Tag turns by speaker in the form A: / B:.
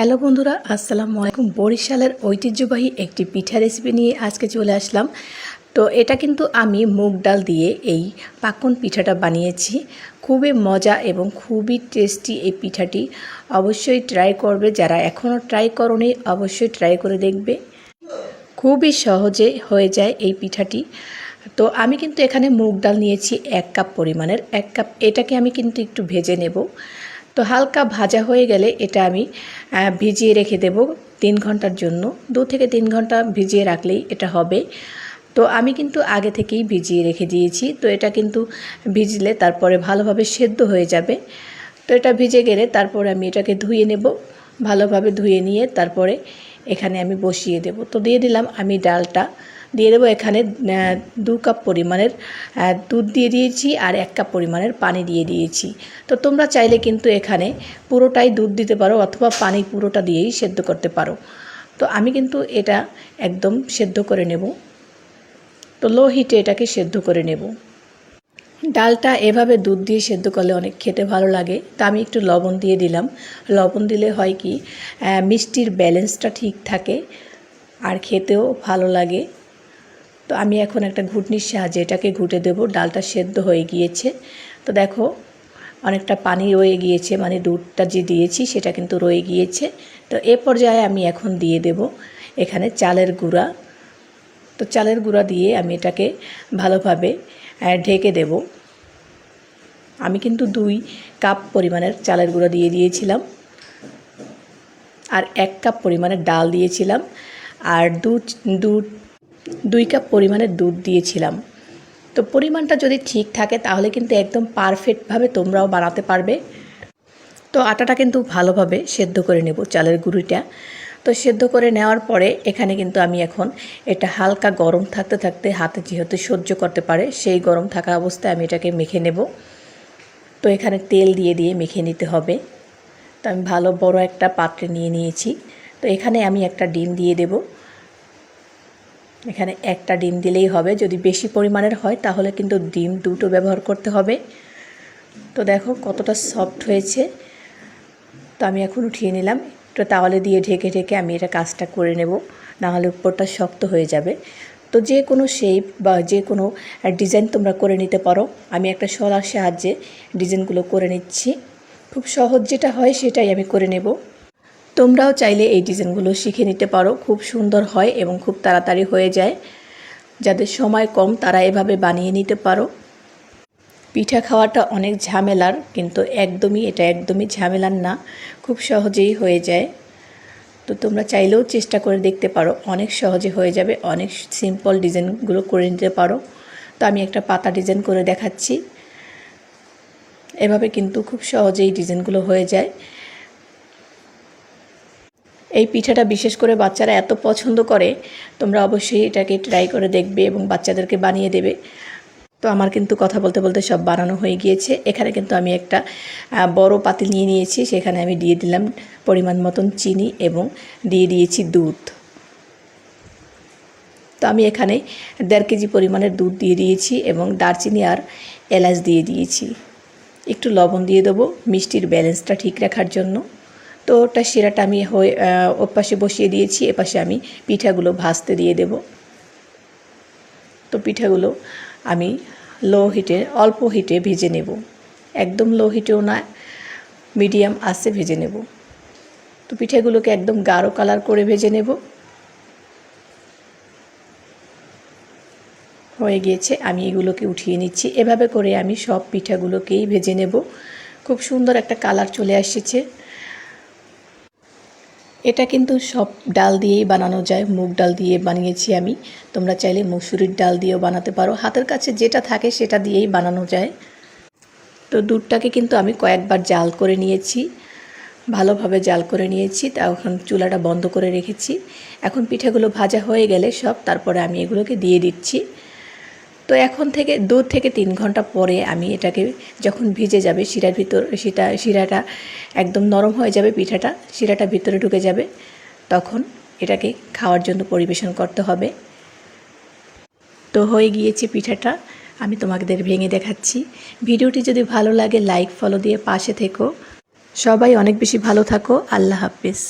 A: Hello বন্ধুরা, আসসালামু আলাইকুম। বরিশালের ঐতিহ্যবাহী একটি পিঠা রেসিপি নিয়ে আজকে চলে আসলাম। তো এটা কিন্তু আমি মুগ ডাল দিয়ে এই পাকন পিঠাটা বানিয়েছি। খুবই মজা এবং খুবই টেস্টি এই পিঠাটি। অবশ্যই ট্রাই করবে, যারা এখনও ট্রাই করনি, অবশ্যই ট্রাই করে দেখবে। খুবই সহজে হয়ে যায় এই পিঠাটি। তো আমি কিন্তু এখানে মুগ ডাল নিয়েছি এক কাপ পরিমাণের। এক কাপ, এটাকে আমি কিন্তু একটু ভেজে নেব। তো হালকা ভাজা হয়ে গেলে এটা আমি ভিজিয়ে রেখে দেব তিন ঘণ্টার জন্য। দু থেকে তিন ঘণ্টা ভিজিয়ে রাখলেই এটা হবে। তো আমি কিন্তু আগে থেকেই ভিজিয়ে রেখে দিয়েছি। তো এটা কিন্তু ভিজলে তারপরে ভালোভাবে সেদ্ধ হয়ে যাবে। তো এটা ভিজে গেলে তারপরে আমি এটাকে ধুয়ে নেব। ভালোভাবে ধুয়ে নিয়ে তারপরে এখানে আমি বসিয়ে দেব। তো দিয়ে দিলাম আমি ডালটা। দিয়ে দেবো এখানে দু কাপ পরিমাণের দুধ দিয়ে দিয়েছি আর এক কাপ পরিমাণের পানি দিয়ে দিয়েছি। তো তোমরা চাইলে কিন্তু এখানে পুরোটাই দুধ দিতে পারো অথবা পানি পুরোটা দিয়েই সেদ্ধ করতে পারো। তো আমি কিন্তু এটা একদম সেদ্ধ করে নেব। তো লো হিটে এটাকে সেদ্ধ করে নেব। ডালটা এভাবে দুধ দিয়ে সেদ্ধ করলে অনেক খেতে ভালো লাগে। তা আমি একটু লবণ দিয়ে দিলাম। লবণ দিলে হয় কি মিষ্টির ব্যালেন্সটা ঠিক থাকে আর খেতেও ভালো লাগে। তো আমি এখন একটা ঘুটনির সাহায্যে এটাকে ঘুটে দেব। ডালটা সেদ্ধ হয়ে গিয়েছে। তো দেখো, অনেকটা পানি রয়ে গিয়েছে মানে দুধটা যে দিয়েছি সেটা কিন্তু রয়ে গিয়েছে। তো এ পর্যায়ে আমি এখন দিয়ে দেব এখানে চালের গুঁড়া। তো চালের গুঁড়া দিয়ে আমি এটাকে ভালোভাবে ঢেকে দেব। আমি কিন্তু দুই কাপ পরিমাণের চালের গুঁড়া দিয়ে দিয়েছিলাম। আর এক কাপ পরিমাণের ডাল দিয়েছিলাম। আর দু দু দুই কাপ পরিমাণের দুধ দিয়েছিলাম। তো পরিমাণটা যদি ঠিক থাকে, তাহলে কিন্তু একদম পারফেক্টভাবে তোমরাও বানাতে পারবে। তো আটাটা কিন্তু ভালোভাবে সেদ্ধ করে নেব চালের গুঁড়িটা। তো সেদ্ধ করে নেওয়ার পরে এখানে কিন্তু আমি এখন এটা হালকা গরম থাকতে থাকতে হাতে যেহেতু সহ্য করতে পারে, সেই গরম থাকা অবস্থায় আমি এটাকে মেখে নেব। তো এখানে তেল দিয়ে দিয়ে মেখে নিতে হবে। তো আমি ভালো বড় একটা পাত্রে নিয়ে নিয়েছি। তো এখানে আমি একটা ডিম দিয়ে দেব। এখানে একটা ডিম দিলেই হবে। যদি বেশি পরিমাণের হয়, তাহলে কিন্তু ডিম দুটো ব্যবহার করতে হবে। তো দেখো কতটা সফট হয়েছে। তো আমি এখন উঠিয়ে নিলাম। তো তাওয়ালে দিয়ে ঢেকে ঢেকে আমি এটা কাজটা করে নেব। নাহলে উপরটা শক্ত হয়ে যাবে। তো যে কোনো শেপ বা যে কোনো ডিজাইন তোমরা করে নিতে পারো। আমি একটা শলার সাহায্যে ডিজাইনগুলো করে নিচ্ছি। খুব সহজ যেটা হয়, সেটাই আমি করে নেব। তোমরাও চাইলে এই ডিজাইনগুলো শিখে নিতে পারো। খুব সুন্দর হয় এবং খুব তাড়াতাড়ি হয়ে যায়। যাদের সময় কম, তারা এভাবে বানিয়ে নিতে পারো। পিঠা খাওয়াটা অনেক ঝামেলার, কিন্তু একদমই, এটা একদমই ঝামেলার না। খুব সহজেই হয়ে যায়। তো তোমরা চাইলেও চেষ্টা করে দেখতে পারো। অনেক সহজে হয়ে যাবে। অনেক সিম্পল ডিজাইনগুলো করে নিতে পারো। তো আমি একটা পাতা ডিজাইন করে দেখাচ্ছি। এভাবে কিন্তু খুব সহজেই ডিজাইনগুলো হয়ে যায়। এই পিঠাটা বিশেষ করে বাচ্চারা এত পছন্দ করে, তোমরা অবশ্যই এটাকে ট্রাই করে দেখবে এবং বাচ্চাদেরকে বানিয়ে দেবে। তো আমার কিন্তু কথা বলতে বলতে সব বানানো হয়ে গিয়েছে। এখানে কিন্তু আমি একটা বড় পাতিল নিয়ে নিয়েছি। সেখানে আমি দিয়ে দিলাম পরিমাণ মতন চিনি এবং দিয়ে দিয়েছি দুধ। তো আমি এখানে দেড় কেজি পরিমাণের দুধ দিয়ে দিয়েছি এবং দারচিনি আর এলাচ দিয়ে দিয়েছি। একটু লবণ দিয়ে দেবো, মিষ্টির ব্যালেন্সটা ঠিক রাখার জন্য। তো ওটা শিরাটা আমি হয়ে আহ, ওর পাশে বসিয়ে দিয়েছি এপাশে আমি পিঠাগুলো ভাজতে দিয়ে দেব। তো পিঠাগুলো আমি লো হিটে অল্প হিটে ভেজে নেব। একদম লো হিটেও না মিডিয়াম আঁচে ভেজে নেব। তো পিঠাগুলোকে একদম গাঢ় কালার করে ভেজে নেব। হয়ে গিয়েছে আমি এগুলোকে উঠিয়ে নিচ্ছি। এভাবে করে আমি সব পিঠাগুলোকেই ভেজে নেব। খুব সুন্দর একটা কালার চলে এসেছে। এটা কিন্তু সব ডাল দিয়েই বানানো যায়, মুগ ডাল দিয়ে বানিয়েছি আমি। তোমরা চাইলে মুসুরির ডাল দিয়েও বানাতে পারো। হাতের কাছে যেটা থাকে সেটা দিয়েই বানানো যায়। তো দুধটাকে কিন্তু আমি কয়েকবার জাল করে নিয়েছি। ভালোভাবে জাল করে নিয়েছি, তা এখন চুলাটা বন্ধ করে রেখেছি। এখন পিঠাগুলো ভাজা হয়ে গেলে সব, তারপরে আমি এগুলোকে দিয়ে দিচ্ছি। তো এখন থেকে দু থেকে তিন ঘণ্টা পরে আমি এটাকে যখন ভিজে যাবে শিরার ভিতর শিরা শিরাটা একদম নরম হয়ে যাবে পিঠাটা, শিরাটা ভিতরে ঢুকে যাবে, তখন এটাকে খাওয়ার জন্য পরিবেশন করতে হবে। তো হয়ে গিয়েছে পিঠাটা, আমি তোমাদের ভেঙে দেখাচ্ছি। ভিডিওটি যদি ভালো লাগে লাইক ফলো দিয়ে পাশে থেকো। সবাই অনেক বেশি ভালো থাকো। আল্লাহ হাফিজ।